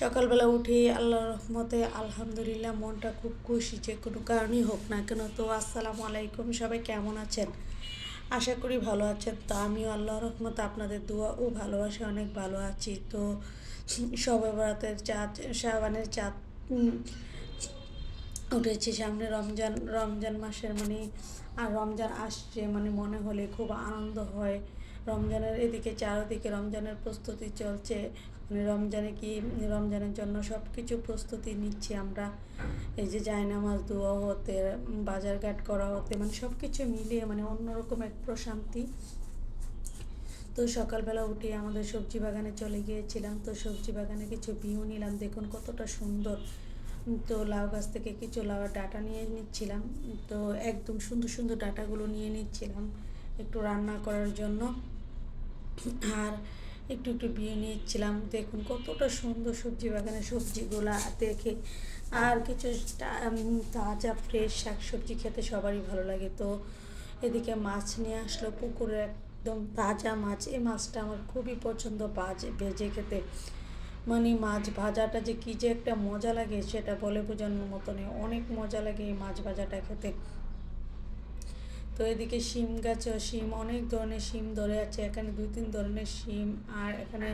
সকালবেলা উঠে আল্লাহর রহমতে আলহামদুলিল্লাহ মনটা খুব খুশি যে কোনো কারণেই হোক না কেন। তো আসসালামু আলাইকুম, সবাই কেমন আছেন? আশা করি ভালো আছেন। তো আমিও আল্লাহর রহমতে আপনাদের দোয়া ও ভালোবাসে অনেক ভালো আছি। তো সবে বরাতের চাঁদ, শাবানের চাঁদ উঠেছি সামনে রমজান রমজান মাসের মানে আর রমজান আসছে মানে মনে হলে খুব আনন্দ হয়। রমজানের এদিকে চারদিকে রমজানের প্রস্তুতি চলছে। রমজানে কি রমজানের জন্য সব কিছু প্রস্তুতি নিচ্ছি আমরা। এই যে জায়নামাজ, দোয়া হতে বাজারঘাট করা হতে মানে সব কিছু মিলিয়ে মানে অন্যরকম এক প্রশান্তি। তো সকালবেলা উঠে আমাদের সবজি বাগানে চলে গিয়েছিলাম। তো সবজি বাগানে কিছু বিউ নিলাম। দেখুন কতটা সুন্দর। তো লাউ গাছ থেকে কিছু লাউ ডাটা নিয়ে নিচ্ছিলাম। তো একদম সুন্দর সুন্দর ডাটাগুলো নিয়ে নিচ্ছিলাম একটু রান্না করার জন্য। আর একটু একটু বিয়ে নিচ্ছিলাম। দেখুন কতটা সুন্দর সবজি বাগানে সবজিগুলা দেখে। আর কিছু তাজা ফ্রেশ শাক সবজি খেতে সবারই ভালো লাগে। তো এদিকে মাছ নিয়ে আসলো পুকুরে একদম তাজা মাছ। এই মাছটা আমার খুবই পছন্দ বাজে, ভেজে খেতে। মানে মাছ ভাজাটা যে কী যে একটা মজা লাগে, সেটা বলে বোঝানোর মতো নেই। অনেক মজা লাগে এই মাছ ভাজাটা খেতে। তো এদিকে শিম গাছে, শিম অনেক ধরনের শিম ধরে আছে। এখানে দুই তিন ধরনের শিম আর এখানে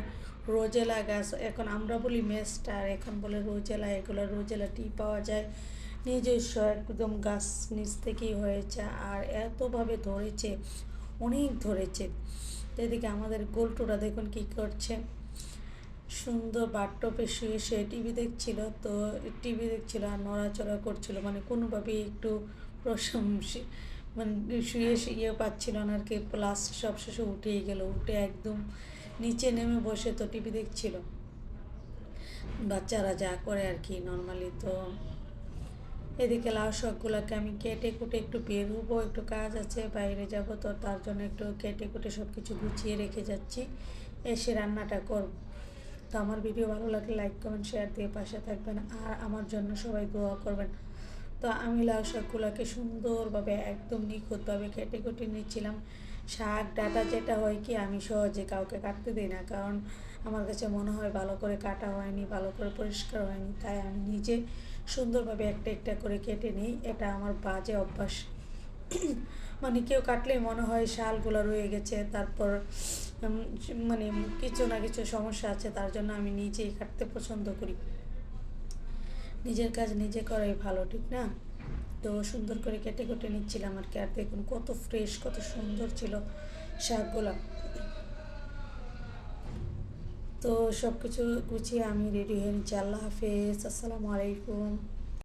রোজেলা গাছ। এখন আমরা বলি মেস্টার এখন বলে রোজেলা। এগুলো রোজেলা টি পাওয়া যায়। নিজস্ব একদম গাছ নিচ থেকেই হয়েছে আর এতভাবে ধরেছে, অনেক ধরেছে। এদিকে আমাদের গোলটুরা দেখুন কী করছে। সুন্দর বাথটপে শুয়ে শুয়ে টিভি দেখছিল। তো টিভি দেখছিল আর নড়াচড়া করছিল। মানে কোনোভাবেই একটু প্রশংসি মানে শুয়ে শুয়ে পাচ্ছিল না আর কি। সব শেষে উঠেই গেল, উঠে একদম নিচে নেমে বসে তো টিভি দেখছিল। বাচ্চারা যা করে আর কি নর্মালি তো। এদিকে লাউ শাকগুলোকে আমি কেটে কুটে একটু বের হব একটু কাজ আছে, বাইরে যাব তো, তার জন্য একটু কেটে কুটে সব কিছু গুছিয়ে রেখে যাচ্ছি, এসে রান্নাটা করব। তো আমার ভিডিও ভালো লাগলে লাইক কমেন্ট শেয়ার দিয়ে পাশে থাকবেন, আর আমার জন্য সবাই দোয়া করবেন। তো আমি লাউ শাকগুলোকে সুন্দরভাবে একদম নিখুঁতভাবে কেটে কুটে নিচ্ছিলাম। শাক, ডাটা যেটা হয় কি, আমি সহজে কাউকে কাটতে দিই না, কারণ আমার কাছে মনে হয় ভালো করে কাটা হয়নি, ভালো করে পরিষ্কার হয়নি, তাই আমি নিজে সুন্দরভাবে একটা একটা করে কেটে নিই। এটা আমার বাজে অভ্যাস। মানে কেউ কাটলেই মনে হয় শালগুলো রয়ে গেছে, তারপর মানে কিছু না কিছু সমস্যা আছে, তার জন্য আমি নিজেই কাটতে পছন্দ করি। নিজের কাজ নিজে করাই ভালো, ঠিক না? তো সুন্দর করে কেটে কেটে নিচ্ছিলাম আর কি। আর দেখুন কত ফ্রেশ কত সুন্দর ছিল শাকগুলো। তো সব কিছু গুছিয়ে আমি রেডি হয়ে নিচ্ছি। আল্লাহ হাফেজ। আসসালামু আলাইকুম।